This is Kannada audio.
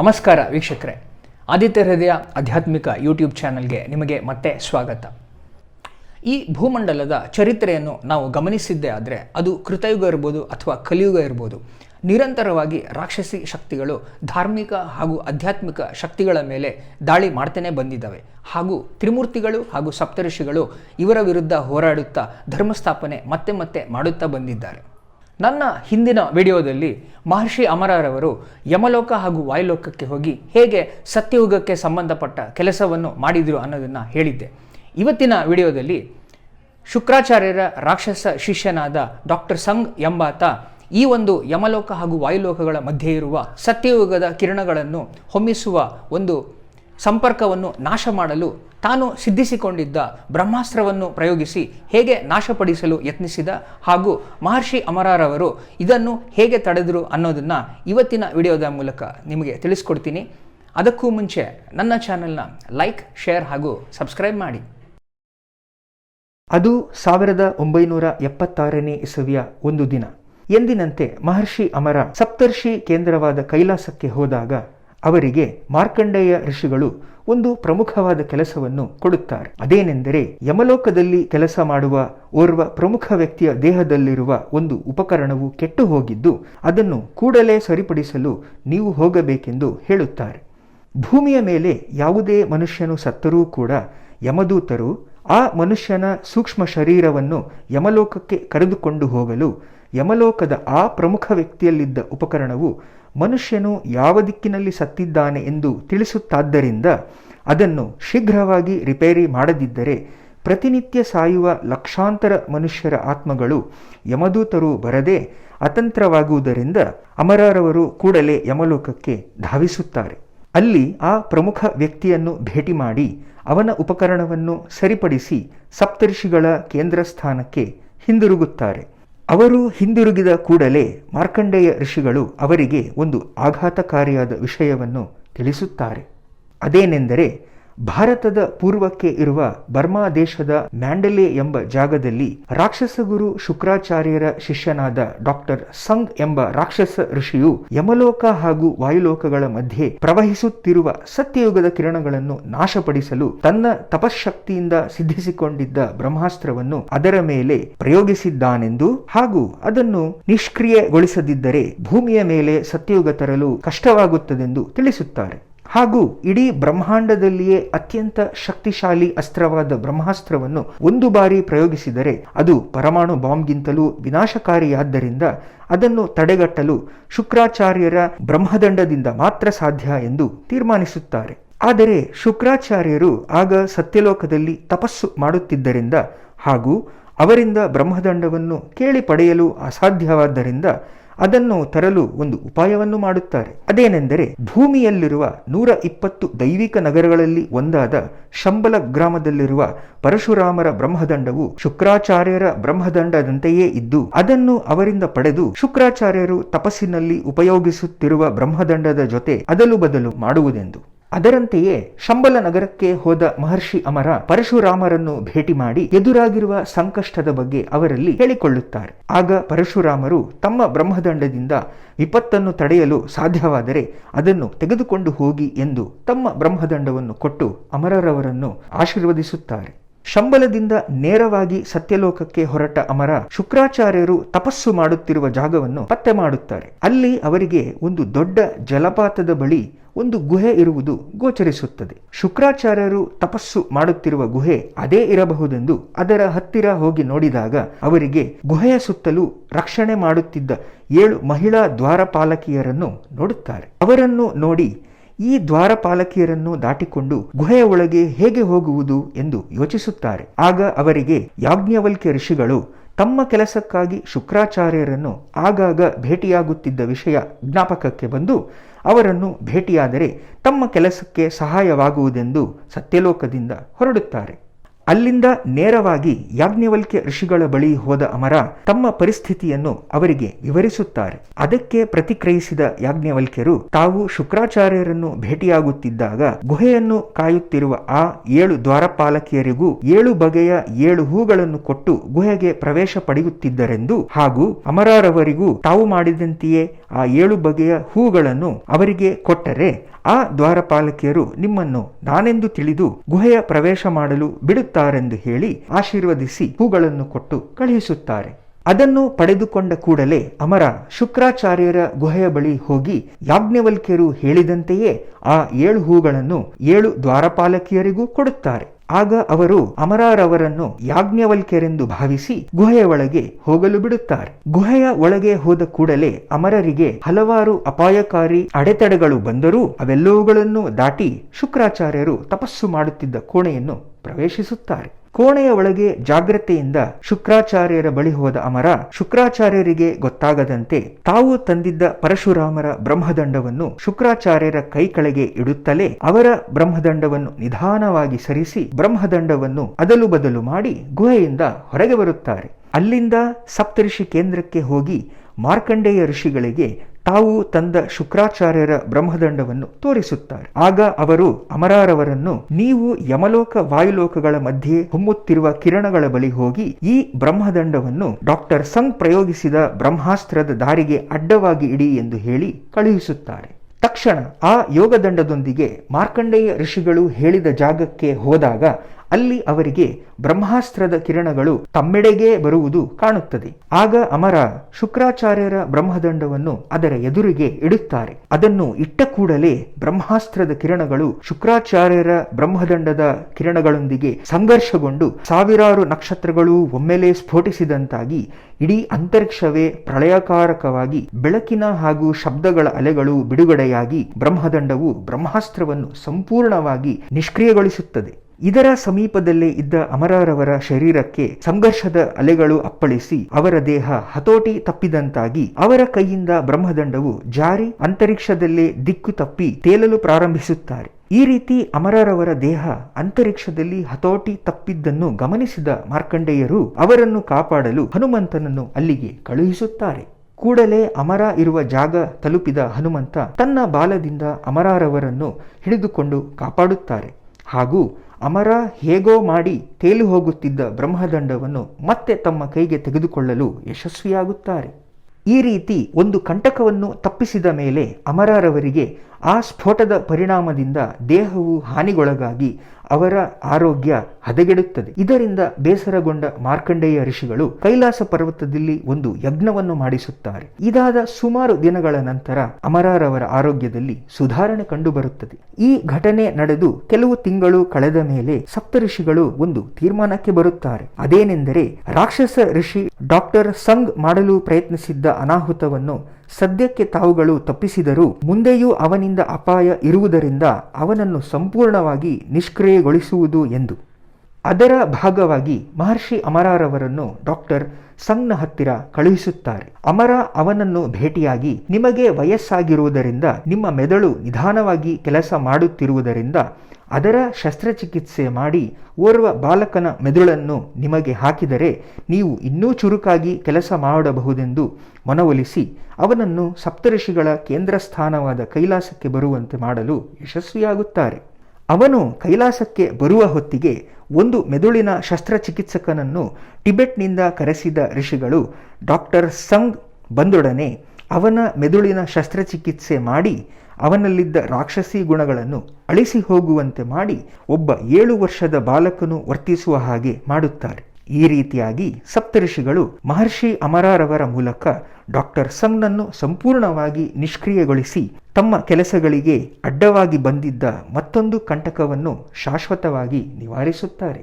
ನಮಸ್ಕಾರ ವೀಕ್ಷಕರೇ. ಆದಿತ್ಯ ಹೃದಯ ಆಧ್ಯಾತ್ಮಿಕ ಯೂಟ್ಯೂಬ್ ಚಾನಲ್ಗೆ ನಿಮಗೆ ಮತ್ತೆ ಸ್ವಾಗತ. ಈ ಭೂಮಂಡಲದ ಚರಿತ್ರೆಯನ್ನು ನಾವು ಗಮನಿಸಿದ್ದೇ ಆದರೆ ಅದು ಕೃತಯುಗ ಇರ್ಬೋದು ಅಥವಾ ಕಲಿಯುಗ ಇರ್ಬೋದು. ನಿರಂತರವಾಗಿ ರಾಕ್ಷಸಿ ಶಕ್ತಿಗಳು ಧಾರ್ಮಿಕ ಹಾಗೂ ಆಧ್ಯಾತ್ಮಿಕ ಶಕ್ತಿಗಳ ಮೇಲೆ ದಾಳಿ ಮಾಡ್ತೇನೆ ಬಂದಿದ್ದಾವೆ. ಹಾಗೂ ತ್ರಿಮೂರ್ತಿಗಳು ಹಾಗೂ ಸಪ್ತಋಷಿಗಳು ಇವರ ವಿರುದ್ಧ ಹೋರಾಡುತ್ತಾ ಧರ್ಮಸ್ಥಾಪನೆ ಮತ್ತೆ ಮತ್ತೆ ಮಾಡುತ್ತಾ ಬಂದಿದ್ದಾರೆ. ನನ್ನ ಹಿಂದಿನ ವಿಡಿಯೋದಲ್ಲಿ ಮಹರ್ಷಿ ಅಮರರವರು ಯಮಲೋಕ ಹಾಗೂ ವಾಯುಲೋಕಕ್ಕೆ ಹೋಗಿ ಹೇಗೆ ಸತ್ಯಯುಗಕ್ಕೆ ಸಂಬಂಧಪಟ್ಟ ಕೆಲಸವನ್ನು ಮಾಡಿದರು ಅನ್ನೋದನ್ನು ಹೇಳಿದ್ದೆ. ಇವತ್ತಿನ ವಿಡಿಯೋದಲ್ಲಿ ಶುಕ್ರಾಚಾರ್ಯರ ರಾಕ್ಷಸ ಶಿಷ್ಯನಾದ ಡಾಕ್ಟರ್ ಸಂಗ್ ಎಂಬಾತ ಈ ಒಂದು ಯಮಲೋಕ ಹಾಗೂ ವಾಯುಲೋಕಗಳ ಮಧ್ಯೆ ಇರುವ ಸತ್ಯಯುಗದ ಕಿರಣಗಳನ್ನು ಹೊಮ್ಮಿಸುವ ಒಂದು ಸಂಪರ್ಕವನ್ನು ನಾಶ ಮಾಡಲು ತಾನು ಸಿದ್ಧಿಸಿಕೊಂಡಿದ್ದ ಬ್ರಹ್ಮಾಸ್ತ್ರವನ್ನು ಪ್ರಯೋಗಿಸಿ ಹೇಗೆ ನಾಶಪಡಿಸಲು ಯತ್ನಿಸಿದ ಹಾಗೂ ಮಹರ್ಷಿ ಅಮರಾರವರು ಇದನ್ನು ಹೇಗೆ ತಡೆದರು ಅನ್ನೋದನ್ನು ಇವತ್ತಿನ ವಿಡಿಯೋದ ಮೂಲಕ ನಿಮಗೆ ತಿಳಿಸ್ಕೊಡ್ತೀನಿ. ಅದಕ್ಕೂ ಮುಂಚೆ ನನ್ನ ಚಾನಲ್ನ ಲೈಕ್, ಶೇರ್ ಹಾಗೂ ಸಬ್ಸ್ಕ್ರೈಬ್ ಮಾಡಿ. ಅದು ಸಾವಿರದ ಒಂಬೈನೂರ ಎಪ್ಪತ್ತಾರನೇ ಇಸವಿಯ ಒಂದು ದಿನ. ಎಂದಿನಂತೆ ಮಹರ್ಷಿ ಅಮರ ಸಪ್ತರ್ಷಿ ಕೇಂದ್ರವಾದ ಕೈಲಾಸಕ್ಕೆ ಹೋದಾಗ ಅವರಿಗೆ ಮಾರ್ಕಂಡೇಯ ಋಷಿಗಳು ಒಂದು ಪ್ರಮುಖವಾದ ಕೆಲಸವನ್ನು ಕೊಡುತ್ತಾರೆ. ಅದೇನೆಂದರೆ ಯಮಲೋಕದಲ್ಲಿ ಕೆಲಸ ಮಾಡುವ ಓರ್ವ ಪ್ರಮುಖ ವ್ಯಕ್ತಿಯ ದೇಹದಲ್ಲಿರುವ ಒಂದು ಉಪಕರಣವು ಕೆಟ್ಟು ಹೋಗಿದ್ದು ಅದನ್ನು ಕೂಡಲೇ ಸರಿಪಡಿಸಲು ನೀವು ಹೋಗಬೇಕೆಂದು ಹೇಳುತ್ತಾರೆ. ಭೂಮಿಯ ಮೇಲೆ ಯಾವುದೇ ಮನುಷ್ಯನು ಸತ್ತರೂ ಕೂಡ ಯಮದೂತರು ಆ ಮನುಷ್ಯನ ಸೂಕ್ಷ್ಮ ಶರೀರವನ್ನು ಯಮಲೋಕಕ್ಕೆ ಕರೆದುಕೊಂಡು ಹೋಗಲು ಯಮಲೋಕದ ಆ ಪ್ರಮುಖ ವ್ಯಕ್ತಿಯಲ್ಲಿದ್ದ ಉಪಕರಣವು ಮನುಷ್ಯನು ಯಾವ ದಿಕ್ಕಿನಲ್ಲಿ ಸತ್ತಿದ್ದಾನೆ ಎಂದು ತಿಳಿಸುತ್ತಾದ್ದರಿಂದ ಅದನ್ನು ಶೀಘ್ರವಾಗಿ ರಿಪೇರಿ ಮಾಡದಿದ್ದರೆ ಪ್ರತಿನಿತ್ಯ ಸಾಯುವ ಲಕ್ಷಾಂತರ ಮನುಷ್ಯರ ಆತ್ಮಗಳು ಯಮದೂತರು ಬರದೆ ಅತಂತ್ರವಾಗುವುದರಿಂದ ಅಮರರವರು ಕೂಡಲೇ ಯಮಲೋಕಕ್ಕೆ ಧಾವಿಸುತ್ತಾರೆ. ಅಲ್ಲಿ ಆ ಪ್ರಮುಖ ವ್ಯಕ್ತಿಯನ್ನು ಭೇಟಿ ಮಾಡಿ ಅವನ ಉಪಕರಣವನ್ನು ಸರಿಪಡಿಸಿ ಸಪ್ತರ್ಷಿಗಳ ಕೇಂದ್ರ ಸ್ಥಾನಕ್ಕೆ ಹಿಂದಿರುಗುತ್ತಾರೆ. ಅವರು ಹಿಂದಿರುಗಿದ ಕೂಡಲೇ ಮಾರ್ಕಂಡೇಯ ಋಷಿಗಳು ಅವರಿಗೆ ಒಂದು ಆಘಾತಕಾರಿಯಾದ ವಿಷಯವನ್ನು ತಿಳಿಸುತ್ತಾರೆ. ಅದೇನೆಂದರೆ ಭಾರತದ ಪೂರ್ವಕ್ಕೆ ಇರುವ ಬರ್ಮಾ ದೇಶದ ಮ್ಯಾಂಡಲೆ ಎಂಬ ಜಾಗದಲ್ಲಿ ರಾಕ್ಷಸ ಗುರು ಶುಕ್ರಾಚಾರ್ಯರ ಶಿಷ್ಯನಾದ ಡಾಕ್ಟರ್ ಸಂಗ್ ಎಂಬ ರಾಕ್ಷಸ ಋಷಿಯು ಯಮಲೋಕ ಹಾಗೂ ವಾಯುಲೋಕಗಳ ಮಧ್ಯೆ ಪ್ರವಹಿಸುತ್ತಿರುವ ಸತ್ಯಯುಗದ ಕಿರಣಗಳನ್ನು ನಾಶಪಡಿಸಲು ತನ್ನ ತಪಶಕ್ತಿಯಿಂದ ಸಿದ್ಧಿಸಿಕೊಂಡಿದ್ದ ಬ್ರಹ್ಮಾಸ್ತ್ರವನ್ನು ಅದರ ಮೇಲೆ ಪ್ರಯೋಗಿಸಿದ್ದಾನೆಂದು ಹಾಗೂ ಅದನ್ನು ನಿಷ್ಕ್ರಿಯಗೊಳಿಸದಿದ್ದರೆ ಭೂಮಿಯ ಮೇಲೆ ಸತ್ಯಯುಗ ತರಲು ಕಷ್ಟವಾಗುತ್ತದೆಂದು ತಿಳಿಸುತ್ತಾರೆ. ಹಾಗೂ ಇಡೀ ಬ್ರಹ್ಮಾಂಡದಲ್ಲಿಯೇ ಅತ್ಯಂತ ಶಕ್ತಿಶಾಲಿ ಅಸ್ತ್ರವಾದ ಬ್ರಹ್ಮಾಸ್ತ್ರವನ್ನು ಒಂದು ಬಾರಿ ಪ್ರಯೋಗಿಸಿದರೆ ಅದು ಪರಮಾಣು ಬಾಂಬ್ಗಿಂತಲೂ ವಿನಾಶಕಾರಿಯಾದ್ದರಿಂದ ಅದನ್ನು ತಡೆಗಟ್ಟಲು ಶುಕ್ರಾಚಾರ್ಯರ ಬ್ರಹ್ಮದಂಡದಿಂದ ಮಾತ್ರ ಸಾಧ್ಯ ಎಂದು ತೀರ್ಮಾನಿಸುತ್ತಾರೆ. ಆದರೆ ಶುಕ್ರಾಚಾರ್ಯರು ಆಗ ಸತ್ಯಲೋಕದಲ್ಲಿ ತಪಸ್ಸು ಮಾಡುತ್ತಿದ್ದರಿಂದ ಹಾಗೂ ಅವರಿಂದ ಬ್ರಹ್ಮದಂಡವನ್ನು ಕೇಳಿ ಪಡೆಯಲು ಅಸಾಧ್ಯವಾದ್ದರಿಂದ ಅದನ್ನು ತರಲು ಒಂದು ಉಪಾಯವನ್ನು ಮಾಡುತ್ತಾರೆ. ಅದೇನೆಂದರೆ ಭೂಮಿಯಲ್ಲಿರುವ ನೂರ ಇಪ್ಪತ್ತು ದೈವಿಕ ನಗರಗಳಲ್ಲಿ ಒಂದಾದ ಶಂಬಲ ಗ್ರಾಮದಲ್ಲಿರುವ ಪರಶುರಾಮರ ಬ್ರಹ್ಮದಂಡವು ಶುಕ್ರಾಚಾರ್ಯರ ಬ್ರಹ್ಮದಂಡದಂತೆಯೇ ಇದ್ದು, ಅದನ್ನು ಅವರಿಂದ ಪಡೆದು ಶುಕ್ರಾಚಾರ್ಯರು ತಪಸ್ಸಿನಲ್ಲಿ ಉಪಯೋಗಿಸುತ್ತಿರುವ ಬ್ರಹ್ಮದಂಡದ ಜೊತೆ ಅದಲು ಬದಲು ಮಾಡುವುದೆಂದು. ಅದರಂತೆಯೇ ಶಂಬಲ ನಗರಕ್ಕೆ ಹೋದ ಮಹರ್ಷಿ ಅಮರ ಪರಶುರಾಮರನ್ನು ಭೇಟಿ ಮಾಡಿ ಎದುರಾಗಿರುವ ಸಂಕಷ್ಟದ ಬಗ್ಗೆ ಅವರಲ್ಲಿ ಹೇಳಿಕೊಳ್ಳುತ್ತಾರೆ. ಆಗ ಪರಶುರಾಮರು ತಮ್ಮ ಬ್ರಹ್ಮದಂಡದಿಂದ ವಿಪತ್ತನ್ನು ತಡೆಯಲು ಸಾಧ್ಯವಾದರೆ ಅದನ್ನು ತೆಗೆದುಕೊಂಡು ಹೋಗಿ ಎಂದು ತಮ್ಮ ಬ್ರಹ್ಮದಂಡವನ್ನು ಕೊಟ್ಟು ಅಮರರವರನ್ನು ಆಶೀರ್ವದಿಸುತ್ತಾರೆ. ಶಂಬಲದಿಂದ ನೇರವಾಗಿ ಸತ್ಯಲೋಕಕ್ಕೆ ಹೊರಟ ಅಮರ ಶುಕ್ರಾಚಾರ್ಯರು ತಪಸ್ಸು ಮಾಡುತ್ತಿರುವ ಜಾಗವನ್ನು ಪತ್ತೆ ಮಾಡುತ್ತಾರೆ. ಅಲ್ಲಿ ಅವರಿಗೆ ಒಂದು ದೊಡ್ಡ ಜಲಪಾತದ ಬಳಿ ಒಂದು ಗುಹೆ ಇರುವುದು ಗೋಚರಿಸುತ್ತದೆ. ಶುಕ್ರಾಚಾರ್ಯರು ತಪಸ್ಸು ಮಾಡುತ್ತಿರುವ ಗುಹೆ ಅದೇ ಇರಬಹುದೆಂದು ಅದರ ಹತ್ತಿರ ಹೋಗಿ ನೋಡಿದಾಗ ಅವರಿಗೆ ಗುಹೆಯ ಸುತ್ತಲೂ ರಕ್ಷಣೆ ಮಾಡುತ್ತಿದ್ದ ಏಳು ಮಹಿಳಾ ದ್ವಾರಪಾಲಕಿಯರನ್ನು ನೋಡುತ್ತಾರೆ. ಅವರನ್ನು ನೋಡಿ ಈ ದ್ವಾರಪಾಲಕಿಯರನ್ನು ದಾಟಿಕೊಂಡು ಗುಹೆಯ ಒಳಗೆ ಹೇಗೆ ಹೋಗುವುದು ಎಂದು ಯೋಚಿಸುತ್ತಾರೆ. ಆಗ ಅವರಿಗೆ ಯಾಜ್ಞವಲ್ಕ್ಯ ಋಷಿಗಳು ತಮ್ಮ ಕೆಲಸಕ್ಕಾಗಿ ಶುಕ್ರಾಚಾರ್ಯರನ್ನು ಆಗಾಗ ಭೇಟಿಯಾಗುತ್ತಿದ್ದ ವಿಷಯ ಜ್ಞಾಪಕಕ್ಕೆ ಬಂದು ಅವರನ್ನು ಭೇಟಿಯಾದರೆ ತಮ್ಮ ಕೆಲಸಕ್ಕೆ ಸಹಾಯವಾಗುವುದೆಂದು ಸತ್ಯಲೋಕದಿಂದ ಹೊರಡುತ್ತಾರೆ. ಅಲ್ಲಿಂದ ನೇರವಾಗಿ ಯಾಜ್ಞವಲ್ಕ್ಯ ಋಷಿಗಳ ಬಳಿ ಹೋದ ಅಮರ ತಮ್ಮ ಪರಿಸ್ಥಿತಿಯನ್ನು ಅವರಿಗೆ ವಿವರಿಸುತ್ತಾರೆ. ಅದಕ್ಕೆ ಪ್ರತಿಕ್ರಿಯಿಸಿದ ಯಾಜ್ಞವಲ್ಕ್ಯರು, ತಾವು ಶುಕ್ರಾಚಾರ್ಯರನ್ನು ಭೇಟಿಯಾಗುತ್ತಿದ್ದಾಗ ಗುಹೆಯನ್ನು ಕಾಯುತ್ತಿರುವ ಆ ಏಳು ದ್ವಾರಪಾಲಕಿಯರಿಗೂ ಏಳು ಬಗೆಯ ಏಳು ಹೂಗಳನ್ನು ಕೊಟ್ಟು ಗುಹೆಗೆ ಪ್ರವೇಶ ಪಡೆಯುತ್ತಿದ್ದರೆಂದು ಹಾಗೂ ಅಮರರವರಿಗೂ ತಾವು ಮಾಡಿದಂತೆಯೇ ಆ ಏಳು ಬಗೆಯ ಹೂಗಳನ್ನು ಅವರಿಗೆ ಕೊಟ್ಟರೆ ಆ ದ್ವಾರಪಾಲಕಿಯರು ನಿಮ್ಮನ್ನು ನಾನೆಂದು ತಿಳಿದು ಗುಹೆಯ ಪ್ರವೇಶ ಮಾಡಲು ಬಿಡುತ್ತಾರೆಂದು ಹೇಳಿ ಆಶೀರ್ವದಿಸಿ ಹೂಗಳನ್ನು ಕೊಟ್ಟು ಕಳುಹಿಸುತ್ತಾರೆ. ಅದನ್ನು ಪಡೆದುಕೊಂಡ ಕೂಡಲೇ ಅಮರ ಶುಕ್ರಾಚಾರ್ಯರ ಗುಹೆಯ ಬಳಿ ಹೋಗಿ ಯಾಜ್ಞವಲ್ಕ್ಯರು ಹೇಳಿದಂತೆಯೇ ಆ ಏಳು ಹೂಗಳನ್ನು ಏಳು ದ್ವಾರಪಾಲಕಿಯರಿಗೂ ಕೊಡುತ್ತಾರೆ. ಆಗ ಅವರು ಅಮರಾರವರನ್ನು ಯಾಜ್ಞವಲ್ಕ್ಯರೆಂದು ಭಾವಿಸಿ ಗುಹೆಯ ಒಳಗೆ ಹೋಗಲು ಬಿಡುತ್ತಾರೆ. ಗುಹೆಯ ಒಳಗೆ ಹೋದ ಕೂಡಲೇ ಅಮರರಿಗೆ ಹಲವಾರು ಅಪಾಯಕಾರಿ ಅಡೆತಡೆಗಳು ಬಂದರೂ ಅವೆಲ್ಲವುಗಳನ್ನು ದಾಟಿ ಶುಕ್ರಾಚಾರ್ಯರು ತಪಸ್ಸು ಮಾಡುತ್ತಿದ್ದ ಕೋಣೆಯನ್ನು ಪ್ರವೇಶಿಸುತ್ತಾರೆ. ಕೋಣೆಯ ಒಳಗೆ ಜಾಗ್ರತೆಯಿಂದ ಶುಕ್ರಾಚಾರ್ಯರ ಬಳಿ ಹೋದ ಅಮರ ಶುಕ್ರಾಚಾರ್ಯರಿಗೆ ಗೊತ್ತಾಗದಂತೆ ತಾವು ತಂದಿದ್ದ ಪರಶುರಾಮರ ಬ್ರಹ್ಮದಂಡವನ್ನು ಶುಕ್ರಾಚಾರ್ಯರ ಕೈ ಕೆಳಗೆ ಇಡುತ್ತಲೇ ಅವರ ಬ್ರಹ್ಮದಂಡವನ್ನು ನಿಧಾನವಾಗಿ ಸರಿಸಿ ಬ್ರಹ್ಮದಂಡವನ್ನು ಅದಲು ಬದಲು ಮಾಡಿ ಗುಹೆಯಿಂದ ಹೊರಗೆ ಬರುತ್ತಾರೆ. ಅಲ್ಲಿಂದ ಸಪ್ತಋಷಿ ಕೇಂದ್ರಕ್ಕೆ ಹೋಗಿ ಮಾರ್ಕಂಡೇಯ ಋಷಿಗಳಿಗೆ ತಾವು ತಂದ ಶುಕ್ರಾಚಾರ್ಯರ ಬ್ರಹ್ಮದಂಡವನ್ನು ತೋರಿಸುತ್ತಾರೆ. ಆಗ ಅವರು ಅಮರಾರವರನ್ನು ನೀವು ಯಮಲೋಕ ವಾಯುಲೋಕಗಳ ಮಧ್ಯೆ ಹೊಮ್ಮುತ್ತಿರುವ ಕಿರಣಗಳ ಬಳಿ ಹೋಗಿ ಈ ಬ್ರಹ್ಮದಂಡವನ್ನು ಡಾಕ್ಟರ್ ಸಂಗ್ ಪ್ರಯೋಗಿಸಿದ ಬ್ರಹ್ಮಾಸ್ತ್ರದ ದಾರಿಗೆ ಅಡ್ಡವಾಗಿ ಇಡಿ ಎಂದು ಹೇಳಿ ಕಳುಹಿಸುತ್ತಾರೆ. ತಕ್ಷಣ ಆ ಯೋಗದಂಡದೊಂದಿಗೆ ಮಾರ್ಕಂಡೇಯ ಋಷಿಗಳು ಹೇಳಿದ ಜಾಗಕ್ಕೆ ಹೋದಾಗ ಅಲ್ಲಿ ಅವರಿಗೆ ಬ್ರಹ್ಮಾಸ್ತ್ರದ ಕಿರಣಗಳು ತಮ್ಮೆಡೆಗೆ ಬರುವುದು ಕಾಣುತ್ತದೆ. ಆಗ ಅಮರ ಶುಕ್ರಾಚಾರ್ಯರ ಬ್ರಹ್ಮದಂಡವನ್ನು ಅದರ ಎದುರಿಗೆ ಇಡುತ್ತಾರೆ. ಅದನ್ನು ಇಟ್ಟ ಕೂಡಲೇ ಬ್ರಹ್ಮಾಸ್ತ್ರದ ಕಿರಣಗಳು ಶುಕ್ರಾಚಾರ್ಯರ ಬ್ರಹ್ಮದಂಡದ ಕಿರಣಗಳೊಂದಿಗೆ ಸಂಘರ್ಷಗೊಂಡು ಸಾವಿರಾರು ನಕ್ಷತ್ರಗಳು ಒಮ್ಮೆಲೆ ಸ್ಫೋಟಿಸಿದಂತಾಗಿ ಇಡೀ ಅಂತರಿಕ್ಷವೇ ಪ್ರಳಯಕಾರಕವಾಗಿ ಬೆಳಕಿನ ಹಾಗೂ ಶಬ್ದಗಳ ಅಲೆಗಳು ಬಿಡುಗಡೆಯಾಗಿ ಬ್ರಹ್ಮದಂಡವು ಬ್ರಹ್ಮಾಸ್ತ್ರವನ್ನು ಸಂಪೂರ್ಣವಾಗಿ ನಿಷ್ಕ್ರಿಯಗೊಳಿಸುತ್ತದೆ. ಇದರ ಸಮೀಪದಲ್ಲೇ ಇದ್ದ ಅಮರಾರವರ ಶರೀರಕ್ಕೆ ಸಂಘರ್ಷದ ಅಲೆಗಳು ಅಪ್ಪಳಿಸಿ ಅವರ ದೇಹ ಹತೋಟಿ ತಪ್ಪಿದಂತಾಗಿ ಅವರ ಕೈಯಿಂದ ಬ್ರಹ್ಮದಂಡವು ಜಾರಿ ಅಂತರಿಕ್ಷದಲ್ಲೇ ದಿಕ್ಕು ತಪ್ಪಿ ತೇಲಲು ಪ್ರಾರಂಭಿಸುತ್ತಾರೆ. ಈ ರೀತಿ ಅಮರರವರ ದೇಹ ಅಂತರಿಕ್ಷದಲ್ಲಿ ಹತೋಟಿ ತಪ್ಪಿದ್ದನ್ನು ಗಮನಿಸಿದ ಮಾರ್ಕಂಡೇಯರು ಅವರನ್ನು ಕಾಪಾಡಲು ಹನುಮಂತನನ್ನು ಅಲ್ಲಿಗೆ ಕಳುಹಿಸುತ್ತಾರೆ. ಕೂಡಲೇ ಅಮರ ಇರುವ ಜಾಗ ತಲುಪಿದ ಹನುಮಂತ ತನ್ನ ಬಾಲದಿಂದ ಅಮರಾರವರನ್ನು ಹಿಡಿದುಕೊಂಡು ಕಾಪಾಡುತ್ತಾರೆ. ಹಾಗೂ ಅಮರ ಹೇಗೋ ಮಾಡಿ ತೇಲು ಹೋಗುತ್ತಿದ್ದ ಬ್ರಹ್ಮದಂಡವನ್ನು ಮತ್ತೆ ತಮ್ಮ ಕೈಗೆ ತೆಗೆದುಕೊಳ್ಳಲು ಯಶಸ್ವಿಯಾಗುತ್ತಾರೆ. ಈ ರೀತಿ ಒಂದು ಕಂಟಕವನ್ನು ತಪ್ಪಿಸಿದ ಮೇಲೆ ಅಮರರವರಿಗೆ ಆ ಸ್ಫೋಟದ ಪರಿಣಾಮದಿಂದ ದೇಹವು ಹಾನಿಗೊಳಗಾಗಿ ಅವರ ಆರೋಗ್ಯ ಹದಗೆಡುತ್ತದೆ. ಇದರಿಂದ ಬೇಸರಗೊಂಡ ಮಾರ್ಕಂಡೇಯ ಋಷಿಗಳು ಕೈಲಾಸ ಪರ್ವತದಲ್ಲಿ ಒಂದು ಯಜ್ಞವನ್ನು ಮಾಡಿಸುತ್ತಾರೆ. ಇದಾದ ಸುಮಾರು ದಿನಗಳ ನಂತರ ಅಮರಾರವರ ಆರೋಗ್ಯದಲ್ಲಿ ಸುಧಾರಣೆ ಕಂಡುಬರುತ್ತದೆ. ಈ ಘಟನೆ ನಡೆದು ಕೆಲವು ತಿಂಗಳು ಕಳೆದ ಮೇಲೆ ಸಪ್ತ ಋಷಿಗಳು ಒಂದು ತೀರ್ಮಾನಕ್ಕೆ ಬರುತ್ತಾರೆ. ಅದೇನೆಂದರೆ ರಾಕ್ಷಸ ಋಷಿ ಡಾಕ್ಟರ್ ಸಂಗ್ ಮಾಡಲು ಪ್ರಯತ್ನಿಸಿದ್ದ ಅನಾಹುತವನ್ನು ಸದ್ಯಕ್ಕೆ ತಾವುಗಳು ತಪ್ಪಿಸಿದರೂ ಮುಂದೆಯೂ ಅವನಿಂದ ಅಪಾಯ ಇರುವುದರಿಂದ ಅವನನ್ನು ಸಂಪೂರ್ಣವಾಗಿ ನಿಷ್ಕ್ರಿಯಗೊಳಿಸುವುದು ಎಂದು. ಅದರ ಭಾಗವಾಗಿ ಮಹರ್ಷಿ ಅಮರಾರವರನ್ನು ಡಾಕ್ಟರ್ ಸಂಗ್ನ ಹತ್ತಿರ ಕಳುಹಿಸುತ್ತಾರೆ. ಅಮರ ಅವನನ್ನು ಭೇಟಿಯಾಗಿ ನಿಮಗೆ ವಯಸ್ಸಾಗಿರುವುದರಿಂದ ನಿಮ್ಮ ಮೆದುಳು ನಿಧಾನವಾಗಿ ಕೆಲಸ ಮಾಡುತ್ತಿರುವುದರಿಂದ ಅದರ ಶಸ್ತ್ರಚಿಕಿತ್ಸೆ ಮಾಡಿ ಓರ್ವ ಬಾಲಕನ ಮೆದುಳನ್ನು ನಿಮಗೆ ಹಾಕಿದರೆ ನೀವು ಇನ್ನೂ ಚುರುಕಾಗಿ ಕೆಲಸ ಮಾಡಬಹುದೆಂದು ಮನವೊಲಿಸಿ ಅವನನ್ನು ಸಪ್ತಋಷಿಗಳ ಕೇಂದ್ರ ಸ್ಥಾನವಾದ ಕೈಲಾಸಕ್ಕೆ ಬರುವಂತೆ ಮಾಡಲು ಯಶಸ್ವಿಯಾಗುತ್ತಾರೆ. ಅವನು ಕೈಲಾಸಕ್ಕೆ ಬರುವ ಹೊತ್ತಿಗೆ ಒಂದು ಮೆದುಳಿನ ಶಸ್ತ್ರಚಿಕಿತ್ಸಕನನ್ನು ಟಿಬೆಟ್ನಿಂದ ಕರೆಸಿದ ಋಷಿಗಳು ಡಾಕ್ಟರ್ ಸಂಗ್ ಬಂದೊಡನೆ ಅವನ ಮೆದುಳಿನ ಶಸ್ತ್ರಚಿಕಿತ್ಸೆ ಮಾಡಿ, ಅವನಲ್ಲಿದ್ದ ರಾಕ್ಷಸಿ ಗುಣಗಳನ್ನು ಅಳಿಸಿ ಹೋಗುವಂತೆ ಮಾಡಿ, ಒಬ್ಬ ಏಳು ವರ್ಷದ ಬಾಲಕನು ವರ್ತಿಸುವ ಹಾಗೆ ಮಾಡುತ್ತಾರೆ. ಈ ರೀತಿಯಾಗಿ ಸಪ್ತಋಷಿಗಳು ಮಹರ್ಷಿ ಅಮರಾರವರ ಮೂಲಕ ಡಾಕ್ಟರ್ ಸಂಗ್ನನ್ನು ಸಂಪೂರ್ಣವಾಗಿ ನಿಷ್ಕ್ರಿಯಗೊಳಿಸಿ, ತಮ್ಮ ಕೆಲಸಗಳಿಗೆ ಅಡ್ಡವಾಗಿ ಬಂದಿದ್ದ ಮತ್ತೊಂದು ಕಂಟಕವನ್ನು ಶಾಶ್ವತವಾಗಿ ನಿವಾರಿಸುತ್ತಾರೆ.